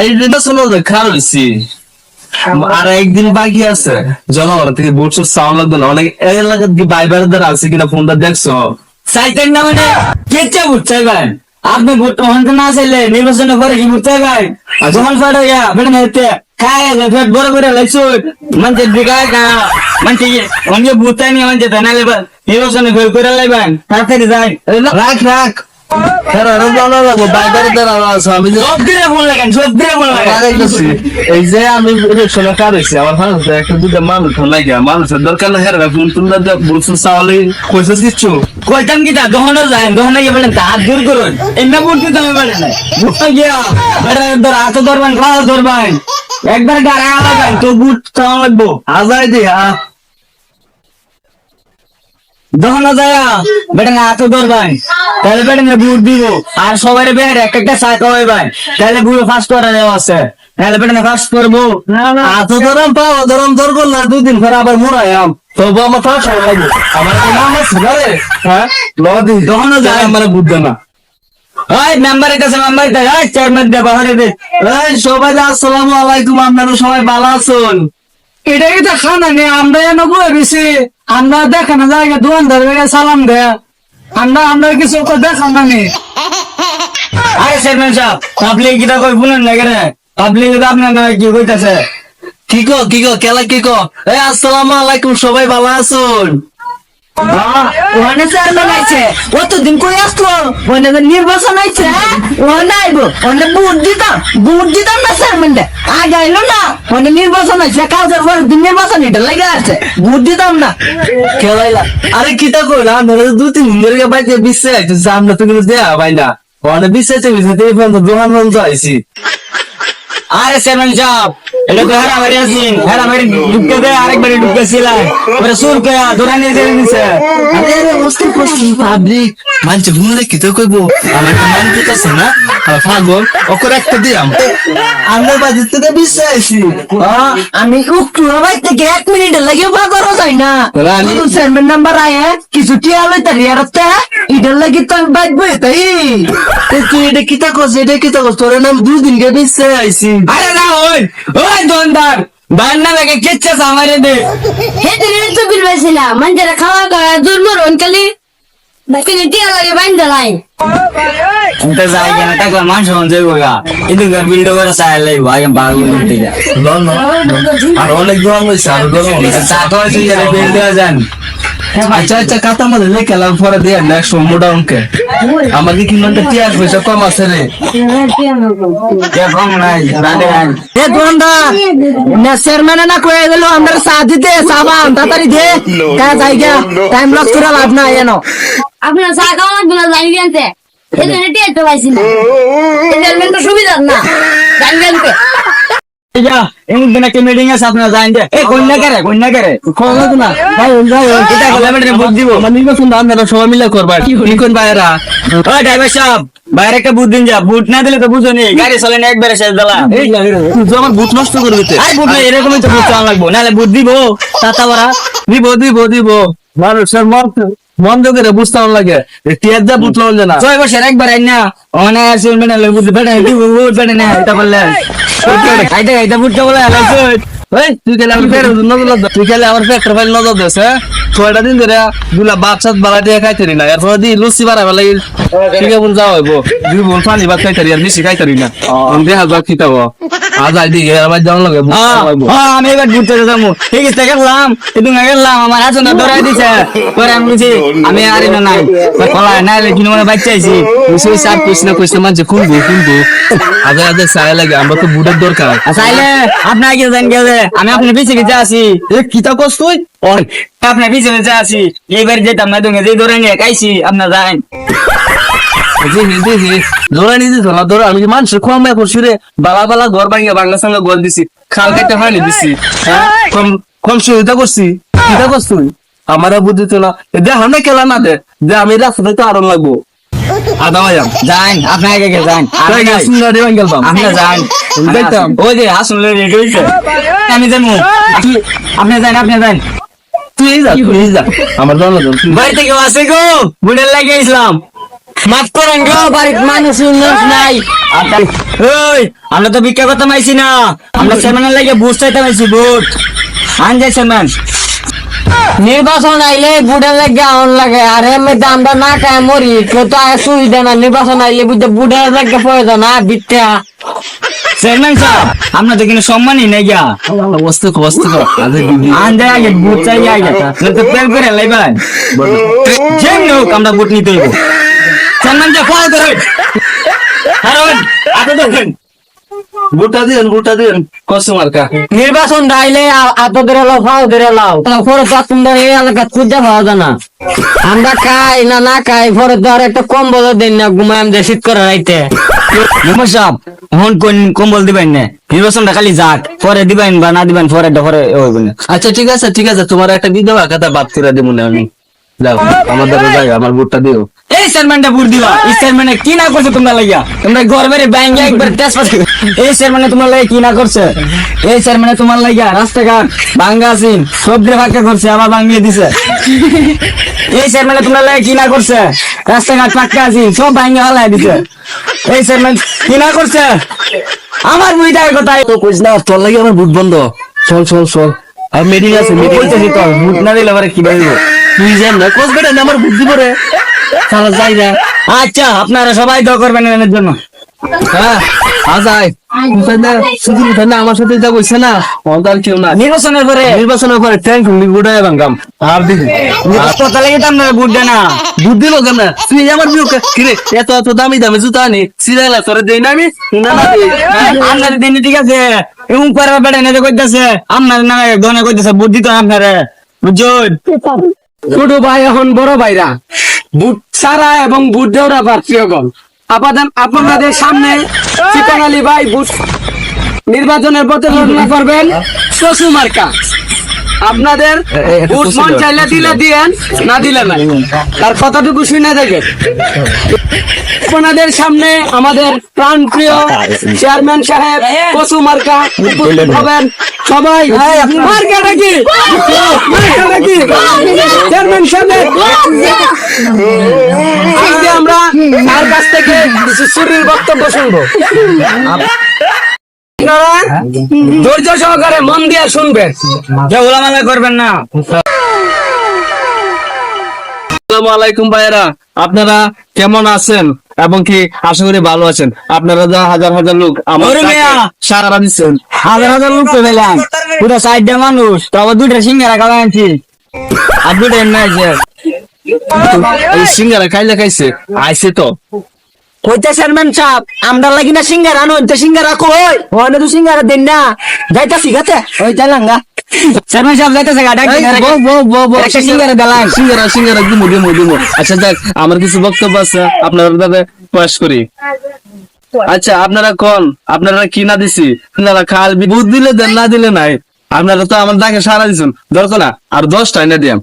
এই যেটা শোনো খারাপ হয়েছি আর একদিন বাকি আছে জনগণ থেকে বুটস সাউন্ড লাগবে না। অনেক এলাকার কি বাইবার আছে কিনা ফোনটা দেখছ? চাইতেন না মানে? কেচে ভোট চাইবেন? আপনি ভোট তখন তো না চাইলে নির্বাচনে করে কি ভোট চাইবেন? যখন ফাটো ইয়া বেটা নেতে খায় ফেট বড় করে লাইছো। মানে দিগায় কা মানে অনেক ভোট চাই নিয়ে মানে তাই নালে নির্বাচনে করে লাইবেন তাড়াতাড়ি যাই। রাখ রাখ। হ্যাঁ আমি যে সব ফোন লাগান সব দিয়ে ফোন লাগান এই যে আমি ইলেকশনে কার আমার ভালো একটা দুটা মানুষ লাগে মানুষের দরকার না হেরা ফোন তুলনা বুটস চাওয়ালে কইছে কিচ্ছু? কইতাম কি তা দহনো যায় দহনো গিয়ে বলেন হাত দূর করুন। এমনি ভোট দিতে হবে বলেন। ভোটটা গিয়া ধর হাতে ধরবেন খাওয়া ধরবেন। একবার গাড়া লাগান তো বুট চাওয়া লাগবো। আজাই দি হ্যাঁ দহনো যায় বেটা না হাতে ধরবেন তাহলে বেটা না বুট দিব আর সবাই বের এক একটা চা খাওয়াইবেন তাহলে বুড়ো ফার্স্ট করে দেওয়া আছে। তাহলে বেটা না ফার্স্ট করব। এত ধরম পাও ধরম ধর করলে দুই দিন পরে আবার মুরাইয়াম তবু আমার তো আশা লাগবে। আমার নাম আছে হ্যাঁ? লদি দহনো যায় আমার না। সবাই আসসালামু আলাইকুম আপনারা সবাই ভালো আছেন? এটা কি তো খানা নেই আমরা বয়ে গেছি আমরা দেখানো জায়গা, দোকানদার সালাম দে। আমরা আমরা কিছু তো দেখান না নি। আরে চেয়ারম্যান সাহেব, পাবলিক কিটা কই শুনেন না কেন? পাবলিক আপনার না কি কইতাছে? কি কো কি কো, কেলা কি কো? এই আসসালামু আলাইকুম, সবাই ভালো আছেন? ওখানে চেয়ারম্যান আইছে অতদিন কই আসলো? ওখানে নির্বাচন আইছে ওখানে আইবো। ওখানে ভোট দিতাম। ভোট দিতাম না চেয়ারম্যান দে আগে আইলো না। ওখানে নির্বাচন আইছে কাজের পর দিন নির্বাচন এটা লেগে আছে। ভোট দিতাম না। খেলাইলা আরে কিটা কই না আমরা দুই তিন দিন ধরে বাইতে বিশ্বে আইতেছি। আমরা তো কিন্তু দেয়া ভাই না। অনেক বিশ্বে বিশ্বে দোকান বন্ধ আইছি। আরে চেয়ারম্যান সাহেব এটা তো হেরা মারি আছেন হেরা মারি ঢুকে দে আরেকবার ঢুকে ছিলেন সুর কে ধরে নিয়ে দিয়ে দিছে আরে আরে অস্থির করছিস পাবলিক। মানছে ঘুমলে কি তো কইবো? আমার তো মান দিতেছে না? আর পাগল। ওকে একটা দিলাম আমরা বাড়ি থেকে বিশ্বে আমি উক্ত ভাই থেকে এক মিনিটের লাগে বাজারও যাই না। রানী। চেয়ারম্যান নাম্বার আয় কিছু টিয়া লইতে রিয়ারতে এটার লাগি তো আমি বই তাই। তুই এটা কিতা করছিস এটা কিতা করছিস তোর নাম দুই দিন গে বিশ্বে আইছি। আরে না ওই ওই দোকানদার বাইর না লাগে কেচ্ছে আমারে দে হেদিন তো বিলবাইছিলাম মঞ্জরা খাওয়া খাওয়া দূর মরণ কালি কিন্তু টিয়া লাগে বাইন্দা লাই ಅಂತ ಜಾಗ ತಕ್ಕ ಮನುಷ್ಯ ಒಂದ್ ಜಾಗ ಇದು ಬಿಲ್ಡ್ over ಸಾಯ ಲೈವ್ ಆಗ ಬಾಗು ನಿಂತಿದೆ লন আর অনেক দোকান হয়েছে আর দোকান হয়েছে ಸಾಕು ಬಿಲ್ಡ್ যান আচ্ছা আচ্ছা কাতা মধ্যে লেখে লাল পরে দিয়ে নেক্সট অঙ্কে আমাকে কি মনটা টিয়ার পয়সা কম আছে রে? কম নাই এ দোকানদার না চেয়ারম্যান না কয়ে দিল আমরা চা দিতে চাবান তাড়াতাড়ি দে। কা জায়গা টাইম লস করে লাভ নাই এনো। আপনার চা খাওয়া লাগবে না জানি জানতে হেদিন টিয়া তো পাইছি না। তো সুবিধা না জানি জানতে যা এমন দিন একটা মিটিং আছে আপনারা জানেন যে। এ কন্যা করে কন্যা করে খবর আছে না। ভাই ভাই এটা বলে বুঝ দিব? আমার নির্বাচন দাম মেরা সবাই মিলে করবা। কি কোন বাইরা ওই ড্রাইভার সাহেব বাইরে একটা বুট দিন যা। বুট না দিলে তো বুঝো গাড়ি চলে না একবারে শেষ দিলা তুই আমার বুট নষ্ট করে দিতে। আর বুট না এরকমই তো বুট চালান লাগবো। বুট দিব। তাতা বড়া দিব দিব দিব। মানুষের মন মন করে বুঝতে লাগে। টিয়ার যা লওয়া যায় না। ছয় বছর একবার আইন না অনে আসুন বেটা লই বুঝতে বেটা দিব বুট বেটা না এটা বললে। আইটা আইটা বুট বলে আলাইছো। এই তুই গেলে আমার ফের নজর তুই গেলে আমার ফের ফাইল নজর দেস হ্যাঁ ছয়টা দিন ধরে দুলা বাপ সাত বালা দিয়ে খাইতে না। এরপর দি লুচি বাড়া বেলা ঠিক আছে যাও হইব। দুই বোন পানি ভাত খাইতে আর বেশি খাইতে না। দেহা যা খিতাব। আজ আই দিকে আবার যাওয়া লাগে আমি এবার ঘুরতে যেতাম ঠিক আছে গেলাম কিন্তু গেলাম আমার আসন ধরাই দিছে। পরে আমি বলছি আমি আর না নাই। কলা নাই কিন্তু মানে বাচ্চা আইছি। বুঝছি সাপ কইস না খুলবো খুলবো। লাগে আমরা তো বুটের দরকার। চাইলে জান গেছে আমি আপনার পিছে পিছে আছি। এ কিতা কস তুই? আপনার পিছে পিছে আছি। এইবার যেতাম না তুমি যে ধরে নিয়ে খাইছি, আপনার ধরে আমি কি মানুষের করছি রে। বালা বালা ঘর বাংলা দিছি। হ্যাঁ? করছি। আমার তো খেলা না দে। যে আমি রাস্তাতে তো আরও লাগবো। যান আপনার আগে গে যান তাই আমি না রে গেলাম আপনি যান। যাইতাম। ওই যে আসুন রেডি হয়েছে আমি যাব আপনি যান আপনি যান। তুই যা তুই যা। আমার জানা বাড়ি থেকে আসে গো বুড়ের লাগে ইসলাম মাফ করেন গো বাড়ির মানুষ নাই। ওই আমরা তো ভিক্ষা করতে মাইছি না। আমরা চেয়ারম্যানের লাগে বুট চাইতে মাইছি বুট। আন যাই চেয়ারম্যান। নির্বাচন আইলে বুড়ে লাগে আউন লাগে আর এমনি আমরা না খায় মরি কেউ তো আয় সুবিধা না নির্বাচন আইলে বুঝতে বুড়ে লাগে প্রয়োজন না বিটটা চেয়ারম্যান সাহেব আমরা তো কিন্তু সম্মানই নাই গা বসতে বসতে কো আজে দিদি আন যাই আগে বুট চাই আগে তো প্রেম করে লাইবেন যেমনি হোক আমরা দিন বুটা দিন নির্বাচন আইলে আতো ধরে লাও ফাও ধরে লাও পরে তো তোমরা এই এলাকা খুঁজে পাওয়া যায় না। আমরা খাই না না খাই পরে তো আর একটা কম্বল দেন না ঘুমাই আমাদের শীত করে রাইতে। এখন কোন কম্বল দিবেন না? নির্বাচনটা খালি যাক পরে দিবেন বা না দিবেন পরে পরে আচ্ছা ঠিক আছে ঠিক আছে তোমার একটা বিধবা কথা বাদ করে দেবো না আমি। যাও আমাদের যাই আমার বুটটা দিও। এই চেয়ারম্যানটা বুট দিবা। এই চেয়ারম্যানে কি না করছে তোমরা লাগিয়া? তোমরা ঘর বেড়ে ব্যাংকে একবার তেজ পাচ্ছে এই চেয়ারম্যানে তোমার লাগে কি না করছে? এই চেয়ারম্যানে তোমার লাগিয়া রাস্তাঘাট ভাঙ্গা আছিন সব দিয়ে ফাঁকা করছে আবার ভাঙিয়ে দিছে। এই চেয়ারম্যানে তোমার লাগে কি না করছে? রাস্তাঘাট পাক্কা আছিন সব ভাঙ্গা হালাই দিছে। এই চেয়ারম্যান কি না করছে? আমার মুইটার কথা তো কইস না তোর লাগে আমার বুট বন্ধ। চল চল চল। আর মেডিং আছে মেডিং বলতেছি তো। বুট না দিলে আবার কি বাড়িব তুই জান না কোস বেটা আমার বুট দিব রে। চালা যাই না আচ্ছা আপনারা সবাই দোয়া করবেন এর জন্য। হ্যাঁ আজাই না শুধু না আমার সাথে যা কইছে না অন্তার কেউ না নির্বাচনের পরে। নির্বাচনের পরে ট্যাঙ্ক আর কথা লাগে তো আপনারা বুট না। বুট দিল কেন? তুই আমার বিয়োগ কিরে এত এত দামি দামি জুতা আনি সিরাইলা তোরে দেই না আমি? না না হ্যাঁ? আপনার দিন ঠিক আছে। এবং পরে বেড়ে নেতে কইতেছে আপনার নামে গনে কইতেছে বুদ্ধি তো আপনারে। বুঝুন ছোট ভাই এখন বড় ভাইরা। বুট সারা এবং বুট দেওরা আপাতত আপনাদের সামনে চিকন আলী ভাই বুট নির্বাচনের প্রতিযোগিতা করবেন শশু মার্কা। আপনাদের বুট মন চাইলে দিলে দিয়েন না দিলে না। তার কতটুকু শুনে দেখেন। আপনাদের সামনে আমাদের প্রাণ প্রিয় চেয়ারম্যান সাহেব পশু মার্কা হবেন। সবাই মার্কাটা কি মার্কাটা কি চেয়ারম্যান সাহেব আজকে আমরা তার কাছ থেকে কিছু সুরির বক্তব্য শুনব। আপনারা ধৈর্য সহকারে মন দিয়ে শুনবেন। যে ওলামালা করবেন না। আসসালামু আলাইকুম ভাইয়েরা আপনারা কেমন আছেন এবং কি আশা করি ভালো আছেন? আপনারা যা হাজার হাজার লোক আমার। সারা দিচ্ছেন। হাজার হাজার লোক তো পেলাম। পুরো সাইডটা মানুষ তো আবার দুইটা সিঙ্গারা খাওয়া আনছি। আর দুইটা এমনি আছে সিঙ্গারা খাইলে খাইছে আইছে তো। কইতে চেয়ারম্যান সাহেব আমরা লাগি না সিঙ্গারা আনো তো সিঙ্গারা কই? ওনে তো সিঙ্গারা দেন না। যাইতা শিখাতে ওই চালাঙ্গা চেয়ারম্যান সাহেব যাইতেছে সিঙ্গারা। সিঙ্গারা সিঙ্গারা আচ্ছা দেখ আমার কিছু বক্তব্য আছে আপনারা দাদা প্রয়াস করি। আচ্ছা আপনারা কোন আপনারা কি না দিছি? আপনারা খাল বুধ দিলে দেন না দিলে নাই। আপনারা তো আমার দাকে সারা দিছেন দরকার না। আর দশটা এনে দিয়াম।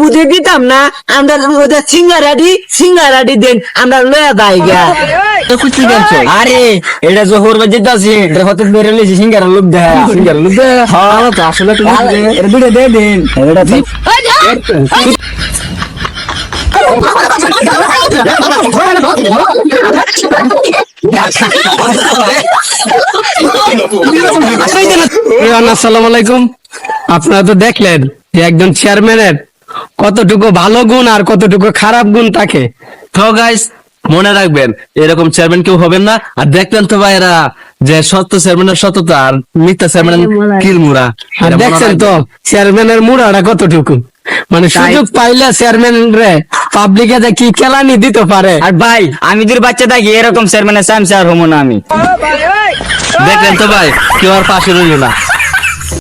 বুঝে দিতাম না আমরা ওদের সিঙ্গারা দি সিঙ্গারা দি দেন আমরা লয়া দাই গা। আরে এটা জোহর বাজে আছে এটা হতে বেরে লিছি সিঙ্গারা লোক দেখা সিঙ্গারা লুদে আমার তো আসলে তো এটা দুইটা দিয়ে দিন। এটা আসসালামু আলাইকুম। আপনারা তো দেখলেন একজন চেয়ারম্যানের কতটুকু ভালো গুণ আর কতটুকু খারাপ গুণ থাকে তো গাইস মনে রাখবেন এরকম চেয়ারম্যান কেউ হবেন না। আর দেখলেন তো ভাইরা যে সত্য চেয়ারম্যানের সততা আর মিথ্যা চেয়ারম্যানের কিলমুরা আর দেখছেন তো চেয়ারম্যানের মুড়াটা কতটুকু? মানে সুযোগ পাইলে চেয়ারম্যান রে পাবলিকে যে কি কেলানি দিতে পারে। আর ভাই আমি তোর বাচ্চা থাকি এরকম চেয়ারম্যানের সামসে আর হব না আমি। দেখলেন তো ভাই কেউ আর পাশে রইল না।